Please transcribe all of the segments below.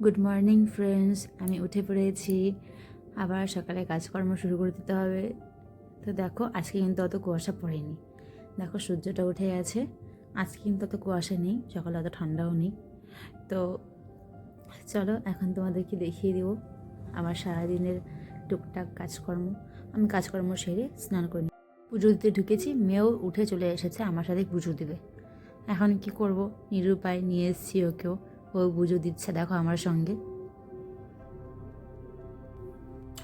Good morning friends আমি উঠে পড়েছি। আবার সকালে কাজকর্ম শুরু করে দিতে হবে। তো দেখো, আজকে কিন্তু অত কুয়াশা পড়েনি। দেখো, সূর্যটা উঠে গেছে। আজকে কিন্তু অত কুয়াশা নেই, সকালে অত ঠান্ডাও নেই। তো চলো, এখন তোমাদেরকে দেখিয়ে দেবো আমার সারাদিনের টুকটাক কাজকর্ম। আমি কাজকর্ম সেরে স্নান করে। পুজো দিতে ঢুকেছি, মেয়েও উঠে চলে এসেছে, আমার সাথে পুজো দিবে। এখন কি করব? নিরুপায় নিয়ে এসেছি ওকেও। ও পুজো দিচ্ছে, দেখো আমার সঙ্গে।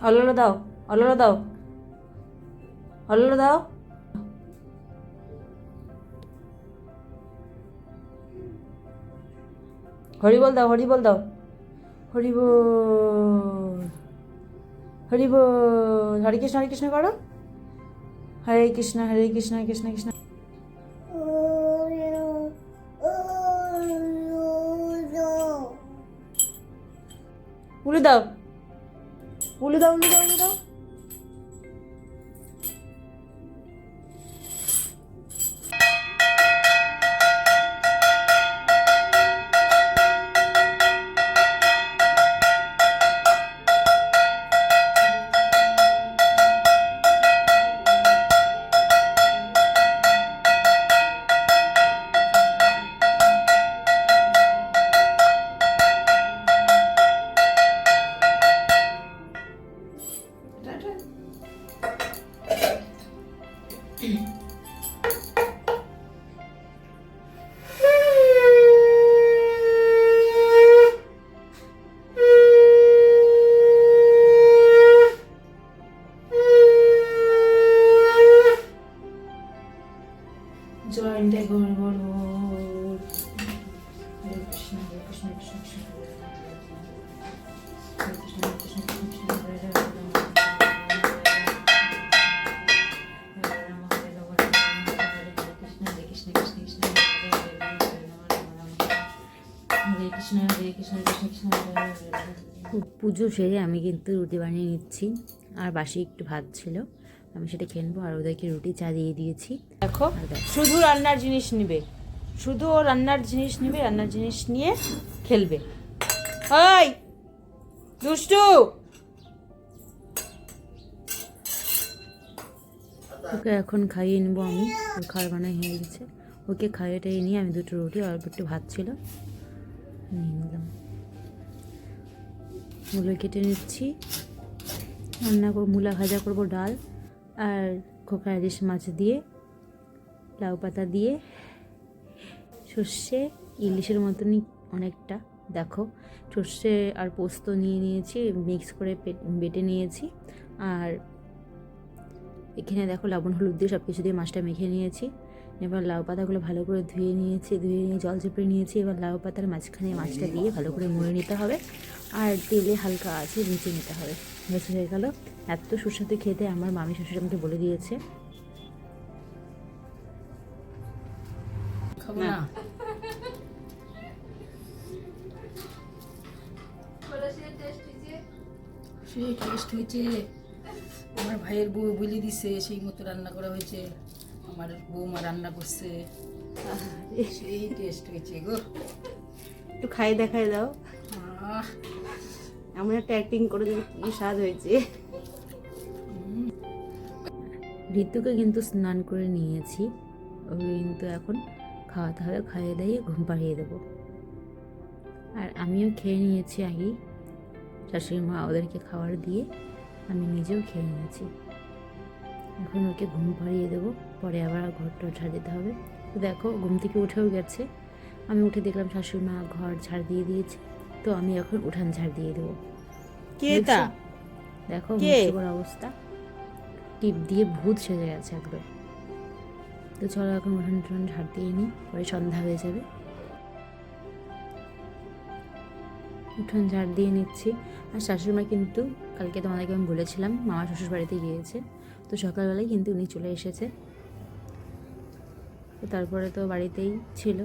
অললো দাও অললো দাও। অললো দাও। হরিবল দাও হরিবল দাও। হরিবল হরিবল। হরে কৃষ্ণ হরে কৃষ্ণ করো। হরে কৃষ্ণ হরে কৃষ্ণ কৃষ্ণ কৃষ্ণ। উলে দাও উলে দাও উলে দাও উলে দাও জয়ন্তে গোল গোল গোল কৃষ্ণ কৃষ্ণ কৃষ্ণ কৃষ্ণ কৃষ্ণ কৃষ্ণ কৃষ্ণ কৃষ্ণ হরে কৃষ্ণ। পুজো সেরে আমি কিন্তু রুটি বানিয়ে নিচ্ছি। আর বাসি একটু ভাত ছিল আমি সেটা খেয়ে নেব। আর ওদেরকে রুটি চা দিয়ে দিয়েছি। দেখো শুধু রান্নার জিনিস নিবে। শুধু ও রান্নার জিনিস নিবে রান্নার জিনিস নিয়ে খেলবে। ওই দুষ্টু! ওকে এখন খাইয়ে নেব আমি। ওর খাওয়ার বানাই হয়ে গেছে। ওকে খাইয়ে টাইয়ে নিয়ে আমি দুটো রুটি আর একটু ভাত ছিল। মূলো কেটে নিচ্ছি। রান্না করব, মূলা ভাজা করব ডাল আর খোকা ইলিশ মাছ দিয়ে, লাউ পাতা দিয়ে। সর্ষে ইলিশের মতনই অনেকটা, দেখো। সর্ষে আর পোস্ত নিয়ে নিয়েছি, মিক্স করে বেটে নিয়েছি। আর এখানে দেখো লবণ, হলুদ দিয়ে সব কিছু দিয়ে মাছটা মেখে নিয়েছি। এবার লাউ পাতাগুলো ভালো করে ধুয়ে নিয়েছি, ধুয়ে নিয়ে জল চেপে নিয়েছি। এবার লাউ পাতার মাঝখানে মাছটা দিয়ে ভালো করে মুড়ে নিতে হবে। আর তেলে হালকা আছে ভেজে নিতে হবে। বেশ হয়ে গেল। এত সুস্বাদু খেতে আমার মামি শ্বশুর আমাকে বলে দিয়েছে। খাব সেই টেস্ট হয়েছে। আমার ভাইয়ের বউ বলে দিছে, সেই মতো রান্না করা হয়েছে। আমার বৌমা রান্না করছে। সেই টেস্ট হয়েছে গো। একটু খাই দেখাই দাও। এমন একটা অ্যাক্টিং করে যে কি স্বাদ হয়েছে। ঋতুকে কিন্তু স্নান করে নিয়েছি। ওকে কিন্তু এখন খাওয়াতে হবে খাইয়ে দাইয়ে ঘুম পাড়িয়ে দেবো। আর আমিও খেয়ে নিয়েছি আগেই শাশুড়ি মা ওদেরকে খাবার দিয়ে আমি নিজেও খেয়ে নিয়েছি। এখন ওকে ঘুম পাড়িয়ে দেবো। পরে আবার ঘরটা ঝাড় দিতে হবে। তো দেখো ঘুম থেকে উঠেও গেছে। আমি উঠে দেখলাম শাশুড়ি মা ঘর ঝাড় দিয়ে দিয়েছে। তো আমি এখন উঠান ঝাড় দিয়ে দেবো। কে তা? দেখো? মুর্শিদাবাদ অবস্থা। টিপ দিয়ে ভূত সেজে গেছে একদম। তো চলো এখন উঠান টুঠান ঝাড় দিয়ে নিই পরে সন্ধ্যা হয়ে যাবে। উঠান ঝাড় দিয়ে নিচ্ছি। আর শাশুড়িমা কিন্তু কালকে তোমাদেরকে আমি বলেছিলাম মামা শ্বশুর বাড়িতে গিয়েছে। তো সকালবেলায় কিন্তু উনি চলে এসেছে। তো তারপরে তো বাড়িতেই ছিল।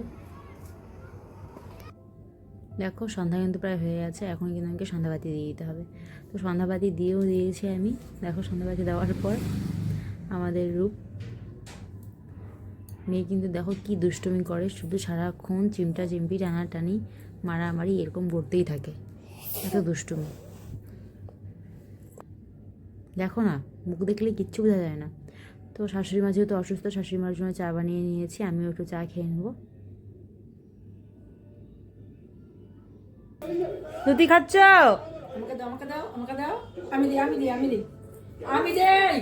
দেখো, সন্ধ্যা কিন্তু প্রায় হয়ে গেছে, এখন কিন্তু আমাকে সন্ধ্যাবাতি দিয়ে দিতে হবে। তো সন্ধ্যাবাতি দিয়েও দিয়েছি আমি। দেখো, সন্ধ্যাবাতি দেওয়ার পর আমাদের রূপ। মেয়ে কিন্তু দেখো কি দুষ্টুমি করে, শুধু সারাক্ষণ চিমটা চিমটি টানাটানি, মারামারি, এরকম করতেই থাকে। এত দুষ্টুমি। দেখো না, মুখ দেখলে কিচ্ছু বোঝা যায় না। তো শাশুড়ি মা যেহেতু অসুস্থ শাশুড়ি মার জন্য চা বানিয়ে নিয়েছি আমিও একটু চা খেয়ে নেব। দুটি খাচ্ছ? আমাকে দাও আমাকে দাও আমাকে দাও। আমি দিই আমি দিই আমি দিই। আমি দেই।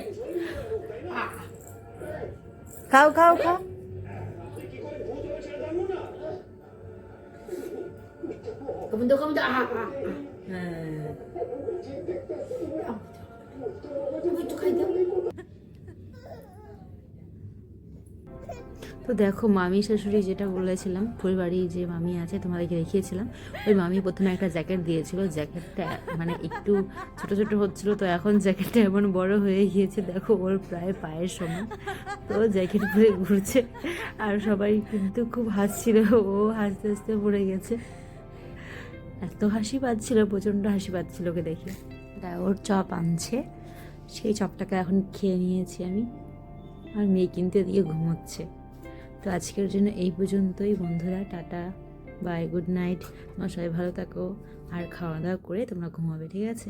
খাও খাও খাও। কমন কমন আহা হ্যাঁ তুমি একটু খাই দাও তো দেখো, মামি শাশুড়ি যেটা বলেছিলাম ফুল বাড়ি যে মামি আছে, তোমাদেরকে দেখিয়েছিলাম, ওই মামি প্রথমে একটা জ্যাকেট দিয়েছিল। জ্যাকেটটা মানে একটু ছোট ছোট হচ্ছিল, তো এখন জ্যাকেটটা এমন বড় হয়ে গিয়েছে, দেখো, ওর প্রায় পায়ের সমান। তো জ্যাকেট পরে ঘুরছে, আর সবাই কিন্তু খুব হাসছিল, ও হাসতে হাসতে পড়ে গেছে। এত হাসি পাচ্ছিল, প্রচণ্ড হাসি পাচ্ছিল ওকে দেখে। ওর চপ আনছে, সেই চপটাকে এখন খেয়ে নিয়েছি আমি। আর মেয়ে কিনতে এদিকে ঘুমোচ্ছে। তো আজকের জন্য এই পর্যন্তই বন্ধুরা, টাটা বাই গুড নাইট তোমার সবাই ভালো থাকো, আর খাওয়া দাওয়া করে তোমরা ঘুমাবে, ঠিক আছে?